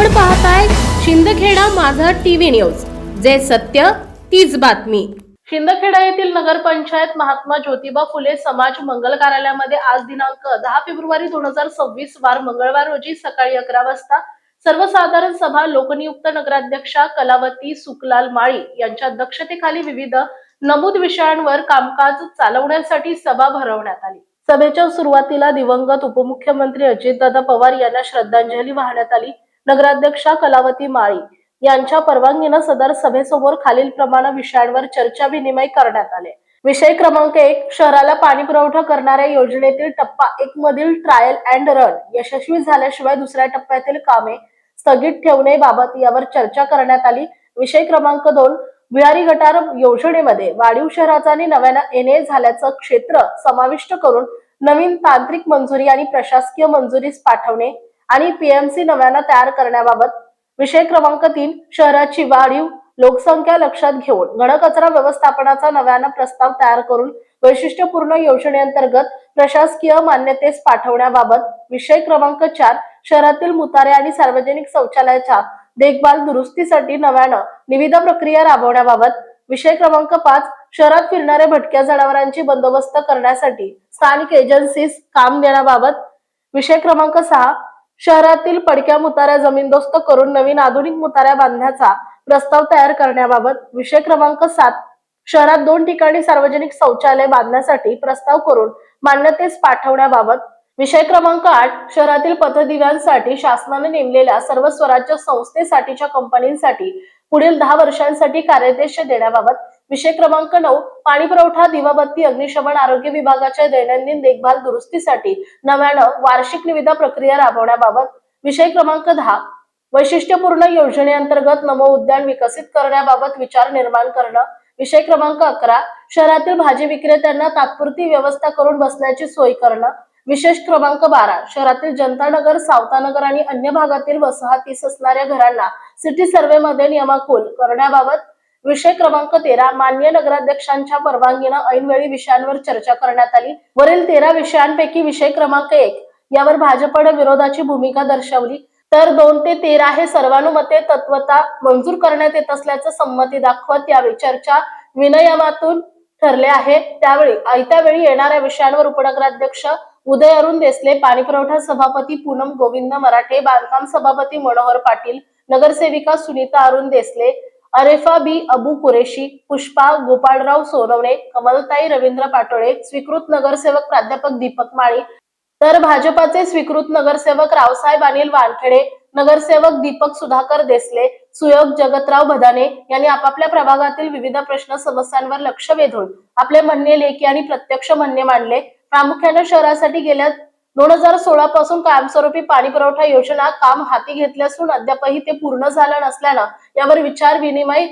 आपण पाहताय शिंदखेडा माझा टीव्ही न्यूज. जे सत्य तीच बातमी. शिंदखेडा येथील नगरपंचायत महात्मा ज्योतिबा फुले समाज मंगल कार्यालयामध्ये आज दिनांक दहा फेब्रुवारी दोन हजार सव्वीस वार मंगळवार रोजी सकाळी अकरा वाजता सर्वसाधारण सभा लोकनियुक्त नगराध्यक्षा कलावती सुकलाल माळी यांच्या अध्यक्षतेखाली विविध नमूद विषयांवर कामकाज चालवण्यासाठी सभा भरवण्यात आली. सभेच्या सुरुवातीला दिवंगत उपमुख्यमंत्री अजितदादा पवार यांना श्रद्धांजली वाहण्यात आली. नगराध्यक्षा कलावती माळी यांच्या परवानगीनं सदर सभेसमोर खालील प्रमाणे विषयांवर चर्चा विनिमय करण्यात आले. विषय क्रमांक एक शहराला पाणी पुरवठा करणाऱ्या योजनेतील टप्पा एक मधील ट्रायल अँड रन यशस्वी झाल्याशिवाय दुसऱ्या टप्प्यातील कामे स्थगित ठेवण्याबाबत यावर चर्चा करण्यात आली. विषय क्रमांक दोन विहारी गटार योजनेमध्ये वाढीव शहराचा आणि नव्यानं एनए झाल्याचं क्षेत्र समाविष्ट करून नवीन तांत्रिक मंजुरी आणि प्रशासकीय मंजुरीस पाठवणे आणि पीएमसी नव्यानं तयार करण्याबाबत विषय क्रमांक तीन शहराची वाढीव लोकसंख्या लक्षात घेऊन घनकचरा व्यवस्थापनाचा नव्यानं प्रस्ताव तयार करून वैशिष्ट्यपूर्ण योजनेअंतर्गत प्रशासकीय मान्यतेस पाठवण्याबाबत विषय क्रमांक चार शहरातील मुतारे आणि सार्वजनिक शौचालयाच्या देखभाल दुरुस्तीसाठी नव्यानं निविदा प्रक्रिया राबवण्याबाबत विषय क्रमांक पाच शहरात फिरणाऱ्या भटक्या जनावरांची बंदोबस्त करण्यासाठी स्थानिक एजन्सीस काम देण्याबाबत विषय क्रमांक सहा शहरातील पडक्या मुताऱ्या जमीनदोस्त करून नवीन आधुनिक मुताऱ्या बांधण्याचा प्रस्ताव तयार करण्याबाबत विषय क्रमांक सात शहरात दोन ठिकाणी सार्वजनिक शौचालय बांधण्यासाठी प्रस्ताव करून मान्यतेस पाठवण्याबाबत विषय क्रमांक आठ शहरातील पथदिव्यांसाठी शासनाने नेमलेल्या सर्व स्वराज्य संस्थेसाठीच्या कंपनींसाठी पुढील दहा वर्षांसाठी कार्यादेश देण्याबाबत विषय क्रमांक नऊ पाणी पुरवठा दिवाबत्ती अग्निशमन आरोग्य विभागाच्या दैनंदिन देखभाल दुरुस्तीसाठी नव्यानं वार्षिक निविदा प्रक्रिया राबवण्याबाबत विषय क्रमांक दहा वैशिष्ट्यपूर्ण योजनेअंतर्गत नमो उद्यान विकसित करण्याबाबत विचार निर्माण करणं. विषय क्रमांक अकरा शहरातील भाजी विक्रेत्यांना तात्पुरती व्यवस्था करून बसण्याची सोय करणं. विशेष क्रमांक बारा शहरातील जनतानगर सावतानगर आणि अन्य भागातील वसाहतीस असणाऱ्या घरांना सिटी सर्व्हेमध्ये नियमाकुल करण्याबाबत विषय क्रमांक तेरा मान्य नगराध्यक्षांच्या परवानगीनं ऐनवेळी विषयांवर चर्चा करण्यात आली. वरील तेरा विषयांपैकी विषय क्रमांक एक यावर भाजपनं विरोधाची भूमिका दर्शवली. तर दोन ते तेरा हे सर्वानुमते तत्वता मंजूर करण्यात येत असल्याचं संमती दाखवत यावेळी चर्चा विनयमातून ठरले आहे. त्यावेळी आयत्या वेळी येणाऱ्या विषयांवर उपनगराध्यक्ष उदय अरुण देसले पाणी पुरवठा सभापती पूनम गोविंद मराठे बांधकाम सभापती मनोहर पाटील नगरसेविका सुनीता अरुण देसले अरेफा बी अबू कुरेशी पुष्पा गोपाळराव सोनवणे कमलताई रवींद्र पाटोळे स्वीकृत नगरसेवक प्राध्यापक दीपक माळी तर भाजपाचे स्वीकृत नगरसेवक रावसाहेब अनिल वानखेडे नगरसेवक दीपक सुधाकर देसले सुयोग जगतराव भदाने यांनी आपापल्या प्रभागातील विविध प्रश्न समस्यांवर लक्ष वेधून आपले म्हणणे लेखी आणि प्रत्यक्ष म्हणणे मांडले. प्रामुख्याने शहरासाठी गेल्या दोन हजार सोळा पासून कायमस्वरूपी पाणी पुरवठा योजना काम हाती घेतले असून अद्यापही ते पूर्ण झालं नसल्यानं यावर विचार विनिमय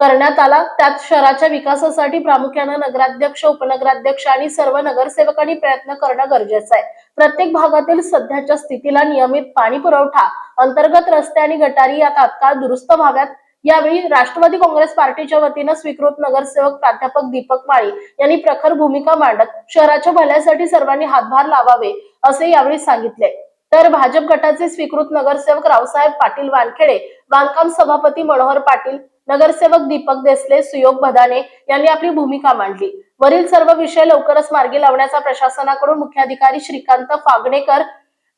करण्यात आला. त्यात शहराच्या विकासासाठी प्रामुख्याने नगराध्यक्ष उपनगराध्यक्ष आणि सर्व नगरसेवकांनी प्रयत्न करणं गरजेचं आहे. प्रत्येक भागातील सध्याच्या स्थितीला नियमित पाणी पुरवठा अंतर्गत रस्ते आणि गटारी या तात्काळ दुरुस्त व्हाव्यात. यावेळी राष्ट्रवादी काँग्रेस पार्टीच्या वतीनं स्वीकृत नगरसेवक प्राध्यापक दीपक माळी यांनी प्रखर भूमिका मांडत शहराच्या भल्यासाठी सर्वांनी हातभार लावावे. असे यावेळी सांगितले. तर भाजप गटाचे स्वीकृत नगरसेवक रावसाहेब पाटील वानखेडे बांधकाम सभापती मनोहर पाटील नगरसेवक दीपक देसले सुयोग भदाने यांनी आपली भूमिका मांडली. वरील सर्व विषय लवकरच मार्गी लावण्याचा प्रशासनाकडून मुख्याधिकारी श्रीकांत फागणेकर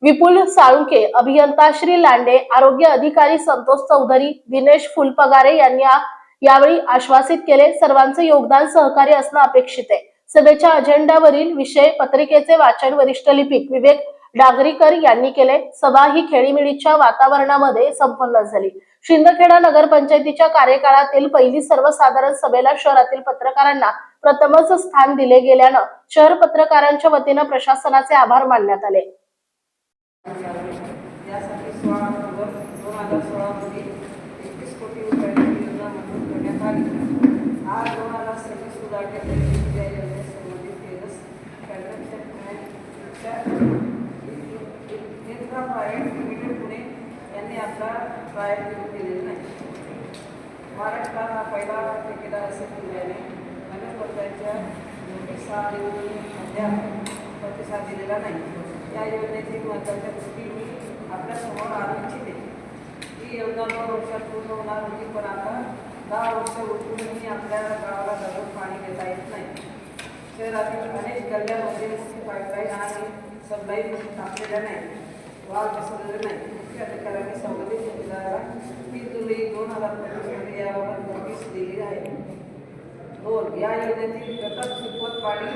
विपुल साळुंके अभियंता श्री लांडे आरोग्य अधिकारी संतोष चौधरी दिनेश फुलपगारे यांनी यावेळी आश्वासित केले. सर्वांचे योगदान सहकार्य असणं अपेक्षित आहे. सभेच्या अजेंड्यावरील विषय पत्रिकेचे वाचन वरिष्ठ लिपिक विवेक डागरीकर यांनी केले. सभा ही खेळीमेळीच्या वातावरणामध्ये संपन्न झाली. शिंदखेडा नगरपंचायतीच्या कार्यकाळातील पहिली सर्वसाधारण सभेला शहरातील पत्रकारांना प्रथमच स्थान दिले गेल्यानं शहर पत्रकारांच्या वतीनं प्रशासनाचे आभार मानण्यात आले. यासाठी सोळा ऑक्टोबर दोन हजार सोळामध्ये एकवीस कोटी रुपयांची योजना मंजूर करण्यात आली आज दोन हजार सव्वीस सुधारण्यात आलेली या योजनेसंबंधित तेरस कन्व्हेन्शनच्या इंद्रा प्रायव्हेट लिमिटेड पुणे यांनी आपला ट्रायल घेऊन दिलेला नाही महाराष्ट्रात हा पहिला ठेकेदार असेल दिल्याने नगरपंचायतच्या नोटिसा देऊन अद्याप प्रतिसाद दिलेला नाही या योजनेतील महत्त्वाच्या गोष्टी मी आपल्यासमोर आणू इच्छिते ही योजना दोन वर्षात पूर्ण होणार होती पण आता दहा वर्ष उठूनही आपल्या गावाला दररोज पाणी देता येत नाही शहरातील अनेक गल्ल्यांमध्ये मुख्य पाईपलाईन आणि सबलाईन टाकलेल्या नाही वाल बसवलेले नाही. मुख्य अधिकाऱ्यांनी संबंधित ठेकेदाराला तीन जुलै दोन हजार पंचवीसमध्ये याबाबत नोटीस दिली आहे. दोन या योजनेतील प्रथम सुपत पाणी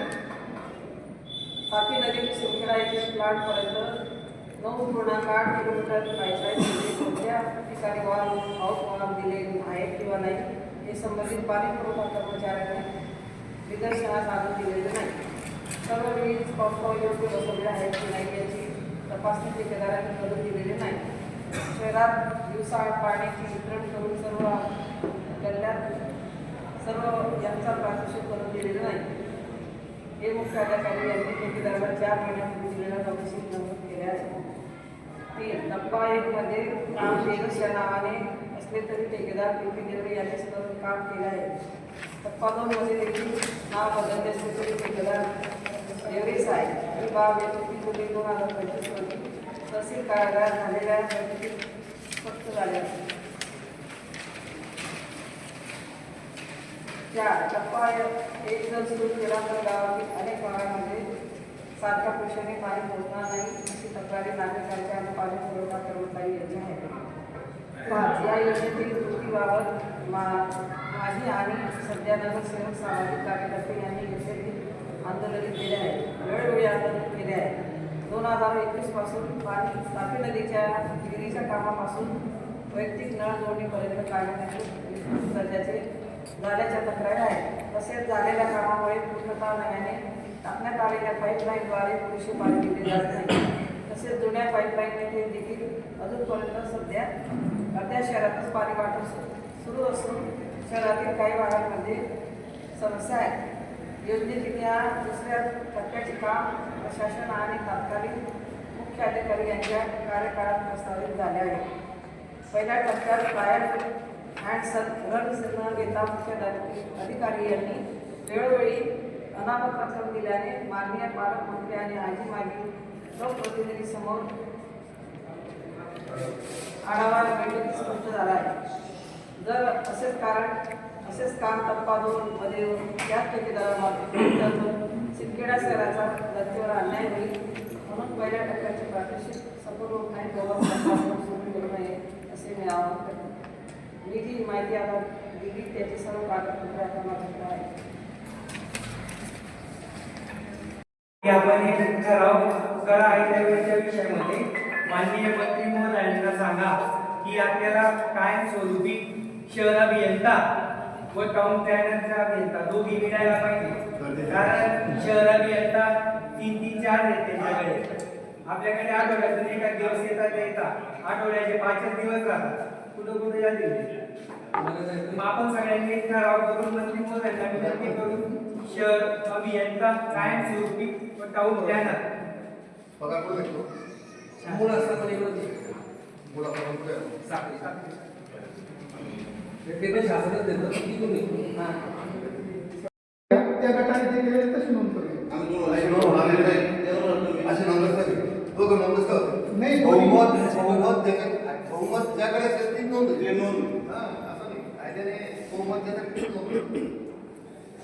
तापी नदी सिंदखेडा येथील प्लांटपर्यंत नऊ पूर्णांक आठ किलोमीटर पाईपलाईन कोणत्या ठिकाणी वाल पाऊस वाल दिले आहे किंवा नाही हे संबंधित पाणी पुरवठा कर्मचाऱ्यांनी निदर्शनास आणून दिलेलं नाही. सर्व वीज पंप योग्य बसवले आहेत की नाही याची तपासणी ठेकेदारांनी करून दिलेली नाही. शहरात दिवसाआड पाण्याची वितरण करून सर्व गल्ल्यात सर्व यांचा प्रादेशिक करून दिलेलं नाही. हे मुख्य अधिकारी यांनी ठेकेदाराला चार महिन्यापूर्वी दिलेला नोटिसीत नमूद केले आहे तीन नप्पा एकमध्ये मध्ये या नावाने असले तरी ठेकेदार पी पी देवरे यांनी सतत काम केलं आहे. टप्पा दोनमध्ये देखील नाव बदलले तरी ठेकेदार देवरे साहेब ही बाब येत्या तीन जुलै दोन हजार पंचवीस रोजी तहसील कारागार झालेल्या बैठकीत स्पष्ट झाले आहे. चार टप्पा एक जर सुरू केला तर गावातील अनेक भागामध्ये सारख्या पुरुषाने पाणी पोहोचणार नाही अशी तक्रारी नागरिकांच्या आणि पाणी पुरवठा कर्मचारी यांची आहे पाच या योजनेतील कृतीबाबत मा माझी आणि सध्या नगरसेवक सामाजिक कार्यकर्ते यांनी घेतलेली आंदोलने केले आहे. वेळोवेळी आंदोलन केले आहे. दोन हजार एकवीसपासून पाणी तापी नदीच्या विहिरीच्या कामापासून वैयक्तिक नळ जोडणीपर्यंत काढण्याचे सध्याचे झाल्याच्या तक्रारी आहेत. तसेच झालेल्या कामामुळे पूर्णतः नव्याने टाकण्यात आलेल्या पाईपलाईनद्वारे पुरेसे पाणी दिले जात नाही. तसेच जुन्या पाईपलाईनमध्ये देखील अजूनपर्यंत सध्या अर्ध्या शहरातच पाणी वाटप सु- सुरू असून शहरातील काही भागांमध्ये समस्या आहेत. योजनेतील या दुसऱ्या टप्प्याचे काम प्रशासन आणि तात्कालीन मुख्य अधिकारी यांच्या कार्यकाळात प्रस्तावित झाले आहे. पहिल्या टप्प्यात ट्रायल हँड सन रन न घेता मुख्य अधिकारी- अधिकारी यांनी वेळोवेळी अनामत रक्कम दिल्याने माननीय पालकमंत्री आणि आजी माजी लोकप्रतिनिधीसमोर आढावा बैठकीत स्पष्ट झाला आहे. जर असेच कारण असेच काम टप्पा दोन मध्ये त्याच ठेकेदारामार्फत सिंदखेडा शहराचा जनतेवर अन्याय होईल म्हणून पहिल्या टप्प्याचे प्रादेशिक सफल होत नाही सुरू नये असे मी आवाहन करतो. मी जी माहिती आता दिली त्याचे सर्व कागदपत्र आता माझ्याकडे आहे आपण हे ठराव करा आहे त्यावेळेच्या विषयामध्ये. माननीय मंत्री महोदयांना सांगा की आपल्याला कायमस्वरूपी शहर अभियंता व टाउन प्लॅनरचा अभियंता दोघी मिळायला पाहिजे? कारण शहर अभियंता तीन तीन चार आहेत त्यांच्याकडे आपल्याकडे आठवड्यातून एका दिवस येतात येतात आठवड्याचे पाचच दिवस राहतात. कुठं कुठे जातील मग आपण सगळ्यांनी एक ठराव करून मंत्री महोदयांना विनंती करून शहर अभियंता कायमस्वरूपी व टाऊन प्लॅनर पगार कोण ते पण शासनच देतं किती तुम्ही त्या गटाने ते केलेले तशी नोंद करूया आम्ही दोन अशी नोंद होणार नाही. अशी नोंद असते. दोघं नोंद असतात. नाही, दोन्ही- बहुमत बहुमत ज्याकडे बहुमत ज्याकडे असेल ती नोंद होते. हा, असं नाही. कायद्याने बहुमत ज्याकडे तीच नोंद होते.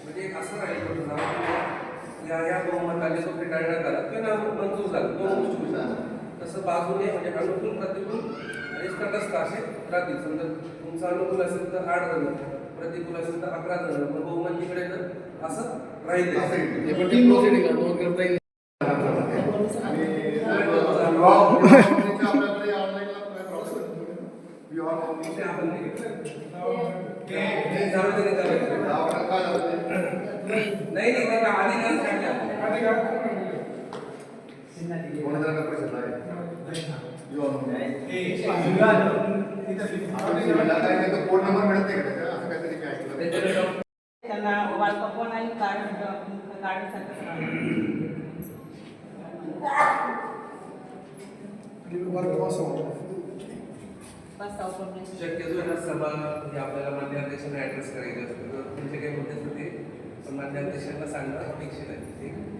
म्हणजे एक असं राहील पण नाव या या बहुमताने तो फेटाळण्यात आला किंवा नाव मंजूर झालं दोन गोष्टी होतात. तसं बाजूने म्हणजे अनुकूल प्रतिकूल आणि तटस्थ असे राहतील. समजा तुमचं अनुकूल असेल तर आठ जण प्रतिकूल असेल तर अकरा जण पण बहुमत जिकडे तर असं राहील. नाही? नाही आधी त्यांना वाटप नाही कार्ड काढण्यासाठी शक्यतो ना सभा म्हणजे आपल्याला मान्य अध्यक्षांना ऍड्रेस करायचे असतो तर तुमचे काही मुद्दे असतील ते मान्य अध्यक्षांना सांगणं अपेक्षित आहे.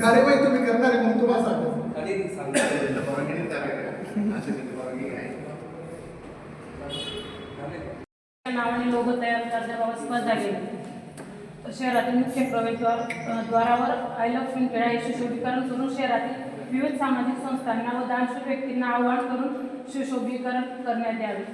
कार्यवाही तुम्ही करणार आहे म्हणून तुम्हाला सांगतो. नावाने लोगो तयार करण्याबाबत स्पर्धा घेतली शहरातील मुख्य प्रवेशद्वार द्वारावर आय लव्ह पिंपळा हे सुशोभीकरण करून शहरातील विविध सामाजिक संस्थांना व दानशूर व्यक्तींना आवाहन करून सुशोभीकरण करण्यात यावे.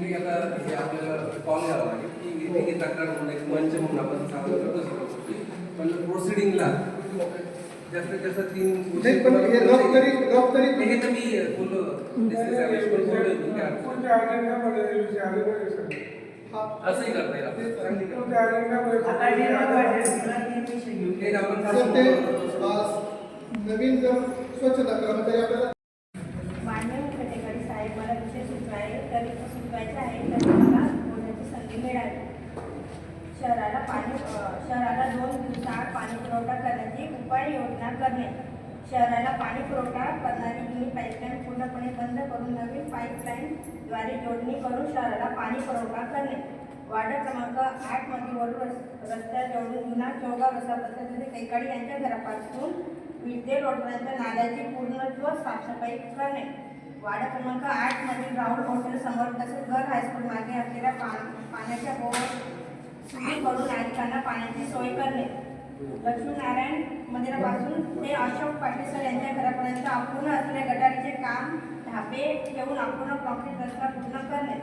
मी आता हे आपल्याला कॉल घ्यावा लागेल की इथे तक्रार म्हणून एक मंच म्हणून आपण सादर करतो पण प्रोसिडिंगला जास्तीत जास्त तीन नाही पण हे रफ तरी रफ तरी हे तर मी बोललो डिस्कस पण बोललोय मी त्या हा असंही करता येईल आपण. चांगली करता ते येईल. हे ते अ, नवीन जर स्वच्छता कर्मचारी आपल्याला शहराला पाणी पुरवठा करणारी ही पाईपलाईन पूर्णपणे बंद करून नवीन पाईपलाईनद्वारे जोडणी करून शहराला पाणी पुरवठा करणे. वार्ड क्रमांक आठ मधील वरून रस्त्या जोडून जुना चौगाव रस्ता पद्धतीने कैकाडी यांच्या घरापासून विद्ये रोडपर्यंत नाल्याची पूर्णत्व साफसफाई करणे. वार्ड क्रमांक आठ मधील राहुल हॉटेल समोर तसेच घर हायस्कूल मागे असलेल्या पा पाण्याच्या बोर करून नागरिकांना पाण्याची सोय करणे. लक्ष्मीनारायण मंदिरापासून ते अशोक पाटीलसर यांच्या घरापर्यंत अपूर्ण असलेल्या गटारीचे काम धापे ठेवून अपूर्ण कॉन्क्रीट रस्ता पूर्ण करणे.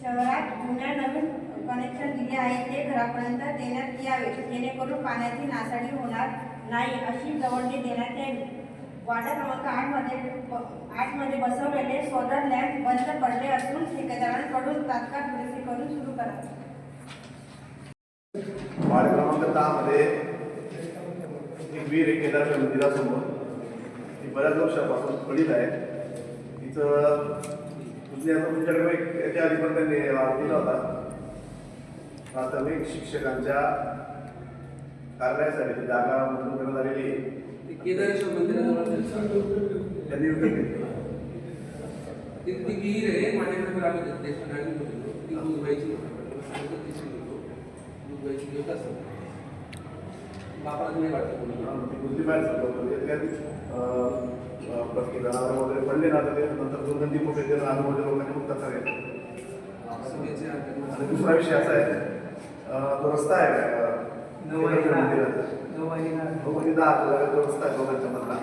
शहरात जुन्या नवीन कनेक्शन दिले आहे ते घरापर्यंत देण्यात यावे. जेणेकरून पाण्याची नासाडी होणार नाही अशी जवळणी देण्यात यावी. वाडा क्रमांक आठमध्ये आठमध्ये बसवलेले सोलर लॅम्प बंद पडले असून ठेकेदारांकडून तात्काळ दुरुस्ती करून सुरू करा. वार्ड क्रमांक दहामध्ये एक वीर एक केदारच्या मंदिरासमोर. ती बऱ्याच वर्षापासून पडीत आहे. तिचं म्हणजे तुमच्याकडे एक याच्या आधी पण त्यांनी दिला होता. प्राथमिक शिक्षकांच्या कार्यालयासाठी ती जागा मंजूर करण्यात आलेली आहे. त्यांनी ती विहीर आहे माझ्याकडे आम्ही दूध व्हायची एक असं बापाला नाही वाटतं बोलून ती बुद्धिमान म्हणजे प्रत्येक जनावर वगैरे पडले ना तर नंतर दुर्गंधी कुठे ते लोकांनी मुक्त करायचं आणि. दुसरा विषय असा आहे तो रस्ता आहे तो रस्ता आहे दोघांच्या मधला.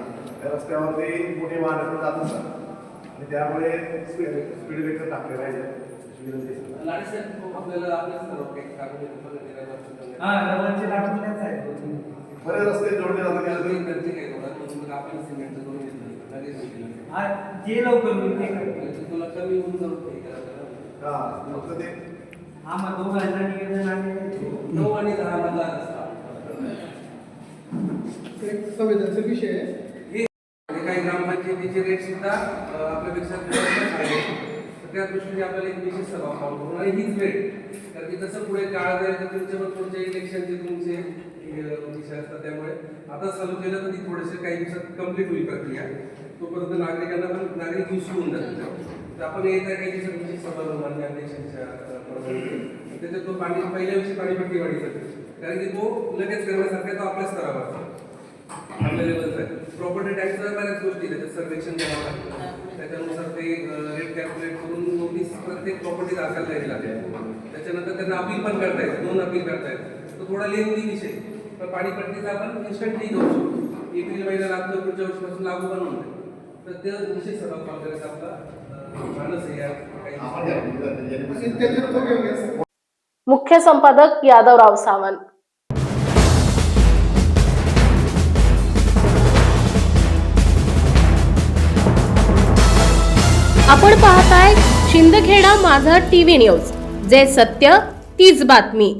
त्या रस्त्यावरती मोठी वाहनं जात असतात आणि त्यामुळे स्पीड स्पीड ब्रेकर टाकले पाहिजे आपल्याला. हा नवाईचे लागूनच आहे. बरेच रस्ते जोडले जातात आपल्याला गेले काही गरजे काय थोडा तो मग आपण सिमेंटचं करून घेतलं लगेच घेतलं. हा जे लवकर होईल ते करते म्हणजे तुला कमी होऊन जाऊ हे करायला हा फक्त ते. हा मग दोघांना निवेदन आणि नऊ आणि दहा मधला रस्ता एक संवेदनशील विषय आहे. काही ग्रामपंचायतीचे रेट सुद्धा आपल्यापेक्षा त्या दृष्टीने आपल्याला एक विशेष सभा करून आणि हीच वेळ. कारण की तसं पुढे काळ जाईल तर तुमच्या पुढच्या इलेक्शनचे तुमचे? विषय असतात. त्यामुळे आता चालू केलं तर ती थोडेसे काही दिवसात कंप्लीट होईल प्रक्रिया. तोपर्यंत नागरिकांना पण नागरिक युज होऊन जातात तर आपण येत्या काही दिवसात सभा मान्य अध्यक्षांच्या त्याच्यात तो पाणी पहिल्या दिवशी पाणीपट्टी वाढीचा कारण की तो लगेच करण्यासारखा तो आपल्या स्तरावर आपल्या लेवलचा आहे. प्रॉपर्टी टॅक्सच्या बऱ्याच गोष्टी त्याच्यात सर्वेक्षण करावं लागतं. त्याच्यानुसार ते रेट कॅल्क्युलेट करून नोटीस प्रत्येक प्रॉपर्टी दाखल द्यायला लागेल. त्याच्यानंतर त्यांना अपील पण करता येतं. दोन अपील करता येतं. तो थोडा लेंदी विषय पण पाणीपट्टीचा आपण इन्स्टंटली घेऊ शकतो. एप्रिल महिना लागतो पुढच्या वर्षीपासून लागू पण होते तर ते विशेष सभा करायचा आपला योग्य आहे. मुख्य संपादक यादवराव सावंत. आपण पाहताय शिंदखेडा माझा टीव्ही न्यूज जे सत्य तीच बातमी.